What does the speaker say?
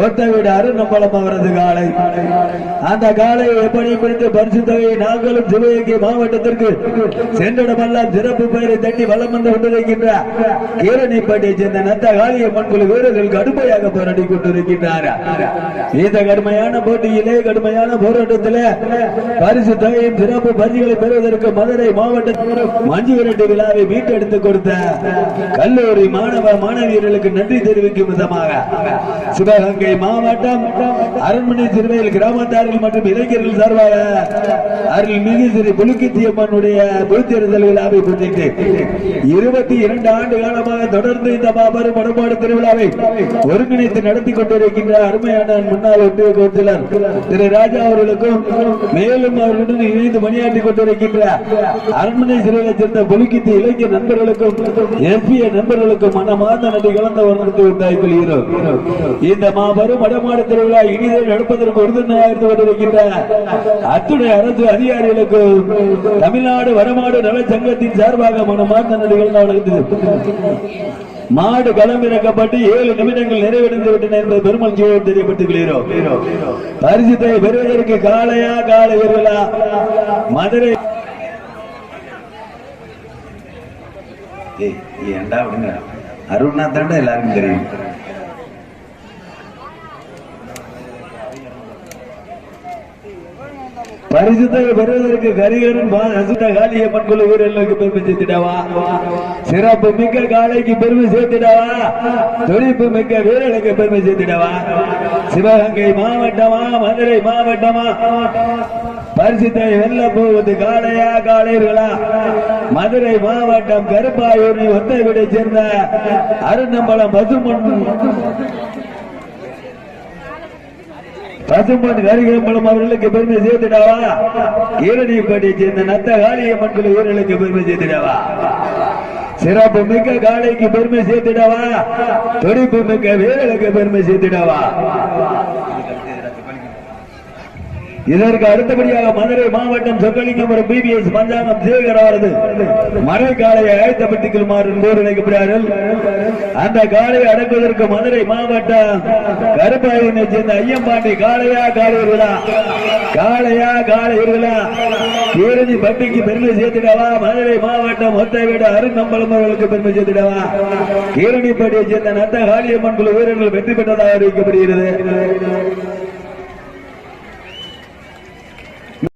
ஒத்த வீடு அருணம்பலம் அவரது காலை அந்த காலை எப்படி குறித்து பரிசு தொகையை நாங்களும் சிவகங்கை மாவட்டத்திற்கு சென்றிடமெல்லாம் சிறப்பு பெயரை தட்டி வளம் வந்து கொண்டிருக்கின்ற கீரணிப்பட்டியை சேர்ந்த நத்த காளியம்மன் குழு வீரர்கள் கடுமையாக போராடி கொண்டிருக்கின்றார். இந்த கடுமையான போட்டியிலே கடுமையான போராட்டத்திலே பரிசு தொகையும் சிறப்பு பரிசுகளை பெறுவதற்கு மதுரை மாவட்டத்தில் மஞ்சு விரட்டு விழாவை மீட்டெடுத்து கொடுத்த கல்லூரி மாணவ மாணவியர்களுக்கு நன்றி தெரிவிக்கும் விதமாக சிவகங்கை மாவட்டம் அரண்மனை திருவையில் கிராமத்தார்கள் மற்றும் இளைஞர்கள் சார்பாக அருள்மிகு ஸ்ரீ புலுக்கித்தியம்மனுடைய பொதுத்தேர்தல் விழாவை முன்னிட்டு இருபத்தி இரண்டு ஆண்டு காலமாக தொடர்ந்து இந்த மாபெரும் வடபாடு திருவிழாவை ஒருங்கிணைத்து நடத்தி கொண்டிருக்கின்ற அருமையான முன்னாள் ஒன்றிய கவுன்சிலர் திரு ராஜா அவர்களுக்கும் மேலும் அவர்களுடன் இணைந்து பணியாற்றி கொண்டிருக்கின்ற அரண்மனை சிறையில் சேர்ந்த புலிக்கித்தி இளைஞர் நண்பர்களுக்கும் எம்பிய நண்பர்களுக்கும் மனமார்ந்த நன்றி கலந்த வணக்கத்தை உண்டாகி கொள்கிறோம் இந்த மாபெரும் வடமாடு திருவிழா இனிதை நடப்பதற்கு உறுதுணையாயிருந்து கொண்டிருக்கின்ற அத்துணை அரசு அதிகாரிகளுக்கு தமிழ்நாடு வடமாடு நலச்சங்கத்தின் சார்பாக மனமார்ந்த நன்றி கலந்த வணக்கத்தை மாடு களமிறக்கப்பட்டு ஏழு நிமிடங்கள் நிறைவடைந்து விட்டன என்பது பெருமகிழ்ச்சியோடு தெரியப்பட்டுகிறோம் பரிசுத்தை பெறுவதற்கு காலையா கால வீரர்களா மதுரை. ஏய், ஏன்டா அருணா தாண்டா எல்லாருக்கும் தெரியும். பரிசுத்தை பெறுவதற்கு கரிகரன் அசுத்த காளியம்மன் வீரர்களுக்கு பெருமை சேர்த்திடவா? சிறப்பு மிக்க காளைக்கு பெருமை சேர்த்திடவா? துடிப்பு மிக்க வீரர்களுக்கு பெருமை சேர்த்திடவா? சிவகங்கை மாவட்டமா மதுரை மாவட்டமா? பரிசுத்தை வெல்ல போவது காளையா காளையர்களா? மதுரை மாவட்டம் கருப்பாயூர் ஒத்தை விட சேர்ந்த அருணம்பலம் பசுமன் பசும்பொன் கரிகம்பலம் அவர்களுக்கு பெருமை சேர்த்துடாவா? ஈரணிப்பட்டியை சேர்ந்த நத்த காளியம்மன் குழு வீரர்களுக்கு பெருமை சேர்த்துடாவா? சிறப்பு மிக்க காளைக்கு பெருமை சேர்த்துடாவா? துடிப்பு மிக்க வீரர்களுக்கு பெருமை சேர்த்துடாவா? இதற்கு அடுத்தபடியாக மதுரை மாவட்டம் சொக்கலிங்கபுரம் பிபிஎஸ் பஞ்சாங்கம் சேகர் அவரது மறை காலையை அழைத்தப்பட்டுக் கொள்ளுமாறு என்போர் அந்த காலையை அடக்குவதற்கு மதுரை மாவட்டம் கருப்பாயினை சேர்ந்த ஐயம்பாண்டி காளையா காளையர்களா காளையா காளையர்களா கீரணி பட்டிக்கு பெருமை சேர்த்துடவா? மதுரை மாவட்டம் ஒத்த வீடு அருங்கம்பலம் அவர்களுக்கு பெருமை சேர்த்திடவா? கீரணிப்பட்டியை சேர்ந்த நத்த காளியம்மன் குழு வீரர்கள் வெற்றி பெற்றதாக அறிவிக்கப்படுகிறது.